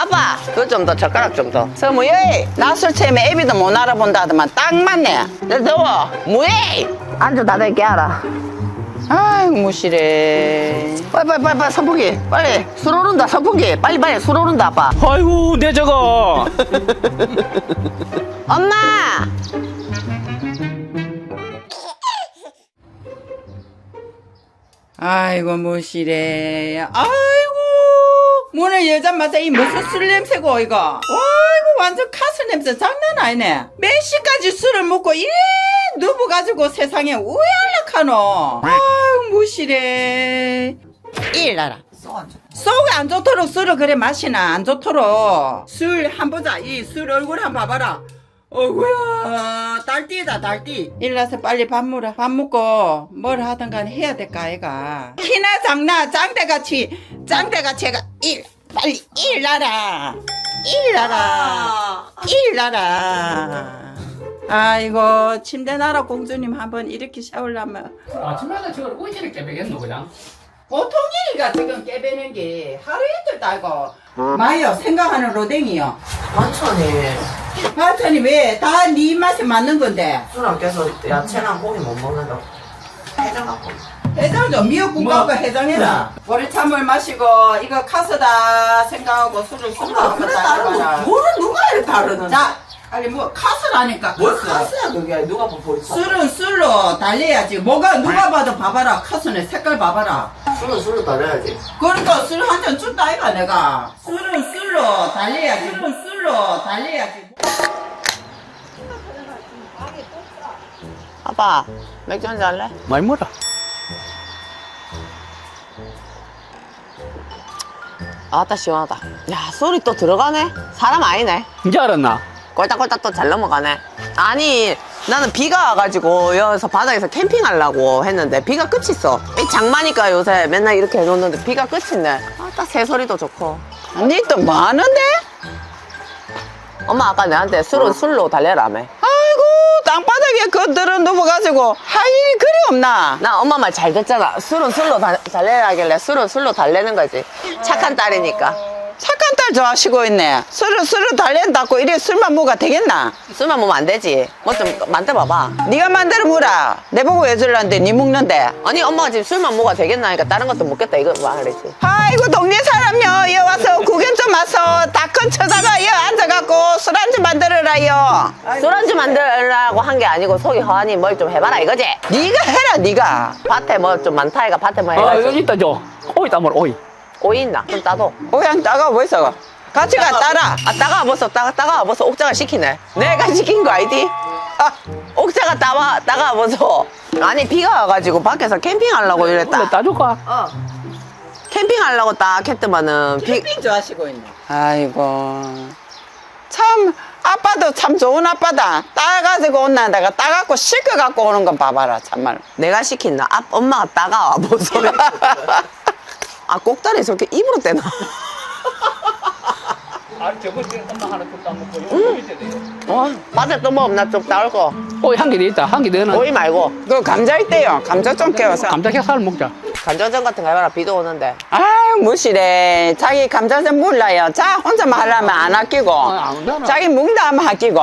아빠 그거 좀 더 젓가락 좀더. 서무예 낯설 채면 애비도 못 알아본다 하더만 딱 맞네. 내 더워. 무예 안주 다 될게 알아. 아이고 무시래. 빨리 빨리 빨리 빨리 선풍기. 빨리. 술 오른다 선풍기. 빨리 빨리 술 오른다 아빠. 아이고 내 저거. 엄마! 아이고 무시래. 아이고 문을 여자마자 이 무슨 술 냄새고 이거? 아이고 완전 카스 냄새. 장난 아니네. 몇 시까지 술을 먹고 이래 누워가지고 세상에 왜 연락하노? 아이고 무시래. 일나라. 속이 안 좋도록 술을 그래 마시나? 안 좋도록. 술 한 보자. 이 술 얼굴 한번 봐봐라. 어구야. 달띠다 달띠. 일나서 빨리 밥 먹으라. 밥 먹고 뭘 하든 간에 해야 될까 아이가. 키나 장나 짱대같이 짱대같이 해가 일 빨리 일나라. 일나라. 일나라. 아이고 침대 나라 공주님 한번 이렇게 샤워하면. 아침마다 저걸 오지를 깨배겠노 그냥? 보통 일이가 지금 깨배는 게 하루 이틀 따고 마요 생각하는 로댕이요. 반찬이. 반찬이 왜? 다 네 입맛에 맞는 건데. 깨서 야채랑 고기 못 먹는다고. 해장 갖고 해장 좀 미역국 뭐? 갖고 해장해라. 보리참을 마시고 이거 카스다 생각하고 술을 술로 그래 다르고 뭐를 누가 이렇게 다르는 자 아니 뭐 카스라니까. 뭘 카스? 카스야 그게. 누가 뭐 보리차? 술은 술로 달래야지. 뭐가 누가 봐도 봐봐라. 카스는 색깔 봐봐라. 술은 술로 달려야지. 그러니까 술 한잔 줬다 아이가 내가. 술은 술로 달래야지. 술은 술로 달래야지. 아빠 맥주 한잔 할래? 많이 먹어 아따 시원하다. 야 소리 또 들어가네? 사람 아니네. 이제 알았나? 꼴딱꼴딱 또 잘 넘어가네. 아니 나는 비가 와가지고 여기서 바닥에서 캠핑하려고 했는데 비가 끝이 있어. 이 장마니까 요새 맨날 이렇게 해놓는데 비가 끝이 있네. 아따 새소리도 좋고. 언니 또 뭐하는데? 엄마 아까 내한테 술은 술로 달래라며. 아이고 땅바닥에 그들은 누워가지고 할 일이 그리 없나? 나 엄마 말 잘 듣잖아. 술은 술로 다- 달래라길래 술은 술로 달래는 거지. 착한 딸이니까 딸 좋아하시고 있네. 술을 술을 달랜다고 이래 술만 먹어가 되겠나? 술만 먹으면 안 되지. 뭐 좀 만들어봐봐. 네가 만들어 먹으라. 내보고 왜 줄란데 네 먹는데? 아니 엄마가 지금 술만 먹어야 되겠나? 하니까 다른 것도 먹겠다. 이거 말이지? 아이고 동네 사람요. 여 와서 구경 좀 와서 다큰 쳐다가 여 앉아갖고 술안주 만들어라요. 술안주 만들라고 한 게 아니고 속이 허하니 뭘 좀 해봐라 이거지? 네가 해라 네가. 밭에 뭐 좀 많다 이가 밭에 뭐 아 해가지고. 여기 있다 저. 오이 따먹어 오이 오이 있나? 좀 따도. 오이 한 따가 뭐 있어? 같이 가 따라. 아 따가 벌써 따가 따가 벌써 옥자가 시키네. 내가 시킨 거 아니디? 아 옥자가 따와 따가 벌써. 아니 비가 와가지고 밖에서 캠핑하려고 이랬다. 따줄까? 캠핑하려고 딱 했더만은 비. 캠핑 좋아하시고 있네. 아이고 참 아빠도 참 좋은 아빠다. 따가지고 온나 내가 따갖고 씻겨 갖고 오는 건 봐봐라 참말. 내가 시킨다. 아, 엄마가 따가와 뭔 소리? 아 꼭다리 저렇게 입으로 떼나? 아 저거 지금 엄마 하나 좀 따먹고 여기 밑에 돼요 어? 밭에 또뭐 없나 좀 따올 거? 개더 있다 한개 더는 오이 말고. 그 감자 있대요. 감자 좀 깨워서. 감자캐살 먹자 감자전 같은 거 해봐라. 비도 오는데. 아유, 무시래. 자기 감자전 몰라요. 자, 혼자만 하려면 안 아끼고. 아, 안 온다나. 자기 먹다 하면 아끼고.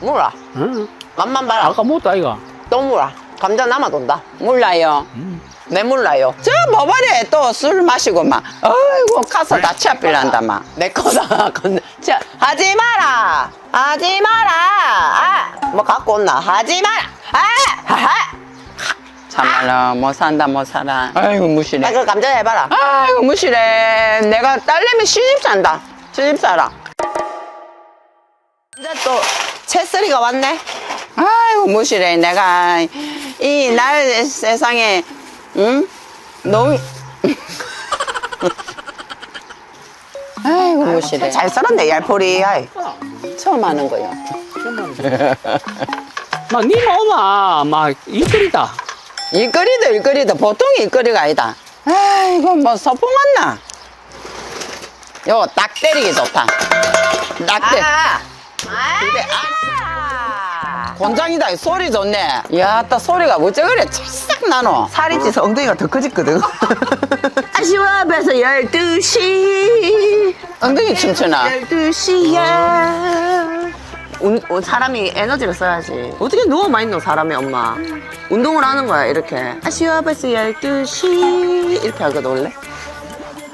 몰라. 응 맛만 봐라. 아까 먹었다 이거 또 몰라. 감자 남아돈다. 몰라요. 음. 내 몰라요. 저 뭐버래 또술 마시고 막. 아이고, 가서 다 치아빌란다 막. 내 거다. 건네. 자, 하지 마라. 하지 마라. 아, 뭐 갖고 온나. 하지 마라. 아, 하하. 참말로 못 산다 못 살아. 아이고 무시래. 아, 그 감자 해봐라. 아이고 무시래. 내가 딸내미 시집 산다. 시집 살아. 이제 또 채쓰리가 왔네. 아이고 무시래. 내가 이 날 세상에 응 너무 아이고 무시래. 잘 살았네 얄포리. 아이. 처음 하는 거요. 막니 엄마 막 이틀이다 일거리도 일거리도 보통 일거리가 아니다. 아이고 뭐 소풍 왔나? 요거 딱 때리기 좋다. 딱 때. 입에 아. 곤장이다 소리 좋네. 야, 또 소리가 어째 그래? 찰싹 나노? 살이 찌서 엉덩이가 더 커졌거든. 아쉬워, 벌써 12시. 엉덩이 춤추나? 12시야. 운, 어, 사람이 에너지를 써야지. 어떻게 누워만 있노, 사람이 엄마. 운동을 하는 거야, 이렇게. 아쉬워, 벌써 12시. 이렇게 하거든, 원래.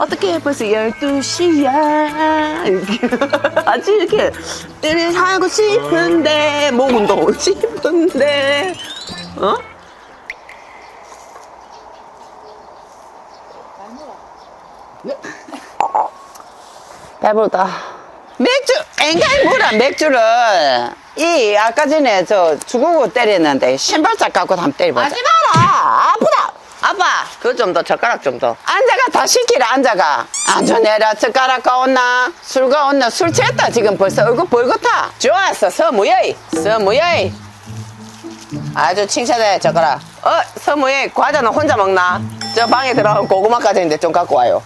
어떻게 벌써 12시야. 이렇게. 아직 이렇게. 일을 하고 싶은데, 목 운동 싶은데. 어? 배부르다. 맥주, 앵갈 뭐라, 맥주를. 이, 아까 전에 저 주걱으로 때렸는데, 신발짝 갖고 한번 때려보자. 하지 마라! 아빠, 그거 좀 더, 젓가락 좀 더. 앉아가, 다 시키라, 앉아가. 앉아내라, 젓가락 가온나? 술 가 온나? 술 취했다, 지금 벌써 얼굴 벌겋다. 좋았어, 서무여이, 서무여이. 아주 칭찬해, 젓가락. 어, 서무이, 과자는 혼자 먹나? 저 방에 들어가면 고구마 과자 있는데 좀 갖고 와요.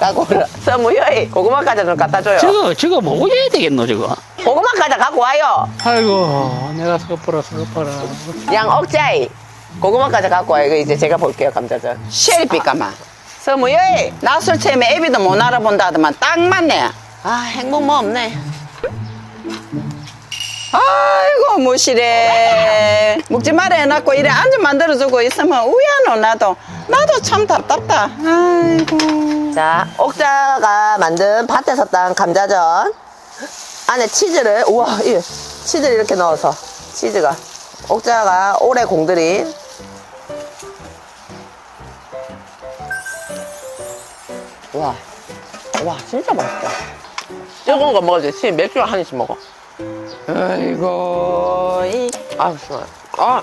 갖고 오라. 서무이, 고구마 과자 좀 갖다 줘요. 저거, 저거 뭐 해야 되겠노, 저거? 고구마 과자 갖고 와요. 아이고, 내가 섞어라, 섞어라. 양 억자이. 고구마 과자 갖고 와요. 이거 이제 제가 볼게요, 감자전. 쉐리피 까마. 서무이! 나술 취하면 애비도 못 알아본다 하더만 딱 맞네. 아, 행복 뭐 없네. 아이고 무시래 먹지 말아 해놨고 이래 안주 만들어주고 있으면 우야노 나도 나도 참 답답다 아이고 자, 옥자가 만든 밭에서 딴 감자전. 안에 치즈를, 우와, 이 치즈를 이렇게 넣어서. 치즈가. 옥자가 오래 공들인. 와, 와, 진짜 맛있다. 뜨거운 거 먹어야지. 치 맥주 한 입씩 먹어. 아이고 이 아우, 시원해. 아,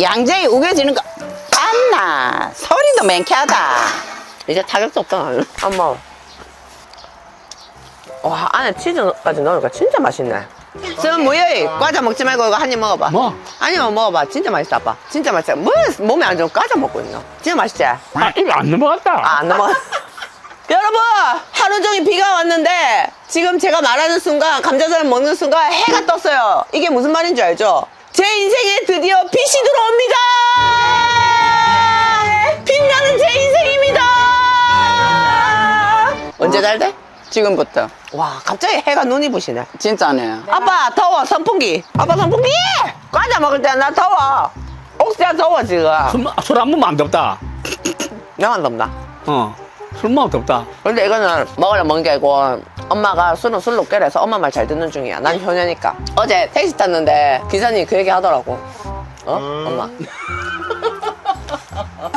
양재이 우겨지는 거 깐나 소리도 맹쾌하다 이제 타격도 없다, 나는. 엄마. 와, 안에 치즈까지 넣으니까 진짜 맛있네. 저 뭐야? 과자 먹지 말고 이거 한 입 먹어봐. 뭐? 한 입만 먹어봐. 진짜 맛있다, 아빠. 진짜 맛있어. 뭐, 몸에 안 좋은 과자 먹고 있노? 진짜 맛있지? 아, 아, 입에 안 넘어갔다. 안 넘어가. 여러분! 하루 종일 비가 왔는데, 지금 제가 말하는 순간, 감자전을 먹는 순간, 해가 떴어요. 이게 무슨 말인 줄 알죠? 제 인생에 드디어 빛이 들어옵니다! 빛나는 제 인생입니다! 언제 잘 돼? 지금부터 와, 갑자기 해가 눈이 부시네. 진짜네 아빠 더워 선풍기 아빠 선풍기 과자 먹을 때 나 더워 옥수야 더워 지금 술한 번만 안 덥다. 나만 덥나 어. 술만 덥다. 근데 이거는 먹으려 먹은 게 아니고 엄마가 술은 술로 깨래서 엄마 말 잘 듣는 중이야. 난 효녀니까. 어제 택시 탔는데 기사님이 그 얘기 하더라고. 어? 엄마.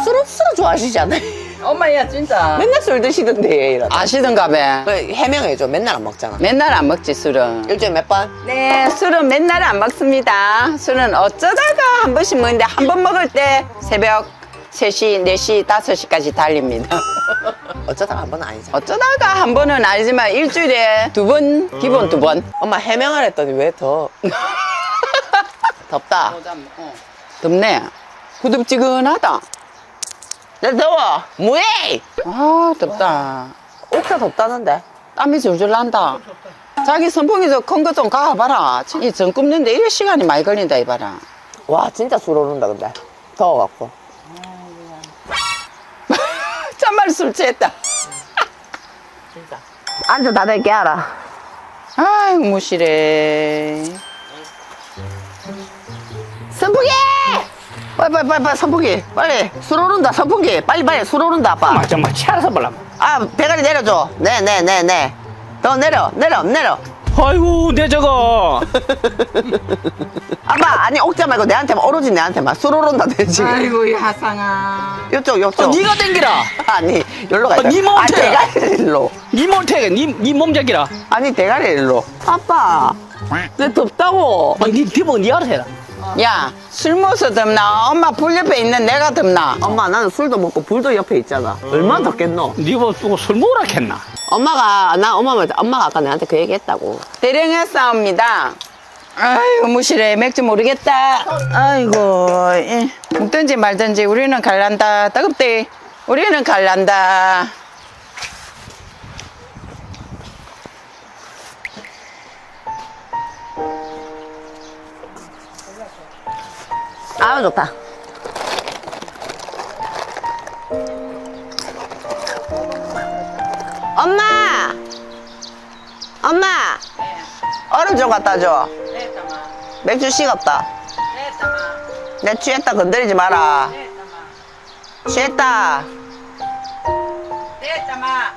술은 술은 좋아하시지 않아요? 엄마야 진짜. 맨날 술 드시던데 이러다. 아시던가 봐. 그 해명해줘. 맨날 안 먹잖아. 맨날 안 먹지 술은. 일주일에 몇 번? 네 술은 맨날 안 먹습니다. 술은 어쩌다가 한 번씩 먹는데 한 번 먹을 때 새벽 3시, 4시, 5시까지 달립니다 어쩌다가 한 번은 아니잖아 어쩌다가 한 번은 아니지만 일주일에 두 번, 기본 두 번. 엄마 해명을 했더니 왜 더? 덥다. 덥네. 후덥지근하다. 나 더워. 뭐해? 아, 덥다. 옥사 덥다는데. 땀이 줄줄 난다. 자기 선풍기 저 큰 거 좀 가봐라. 이전 굽는데 이래 시간이 많이 걸린다, 이봐라. 와 진짜 술 오른다 근데. 더워갖고. 참말 술 취했다. 진짜. 안주 다 될게 알아. 아이고, 무시래. 선풍기! 빨리 빨리 빨리 빨리 선풍기 빨리 술 오른다 선풍기 빨리 빨리 술 오른다 아빠 아, 정말 치알아서 발라. 아 대가리 내려줘 네 네 네 네 더 내려 내려 내려 아이고, 내 저거. 아빠 아니 옥자 말고 내한테만 오로지 내한테만 내 지금 아이고, 이 하상아. 요쪽 요쪽 어, 니가 땡기라. 아니 여기로 가 아, 니아 몸한테. 대가리 일로 니 못해. 니, 니 몸잡기라. 아니 대가리 일로 아빠 내 덥다고 아, 니 뒤보고 니 알아서 해라. 야, 술 먹어서 덥나? 엄마 불 옆에 있는 내가 덥나? 엄마 나는 술도 먹고 불도 옆에 있잖아 얼마나 덥겠노 니 보고 술 먹으라 했나? 엄마가 나 엄마 말 엄마가 아까 내한테 그 얘기 했다고 대령의 싸움입니다. 아이고 무시래 맥주 모르겠다. 아이고 예. 먹든지 말든지 우리는 갈란다. 뜨겁대. 우리는 갈란다. 아유 좋다 얼음 좀 갖다 줘 네, tamam. 맥주 식었다 네, tamam. 내 취했다 건드리지 마라 네, tamam. 취했다 네, tamam.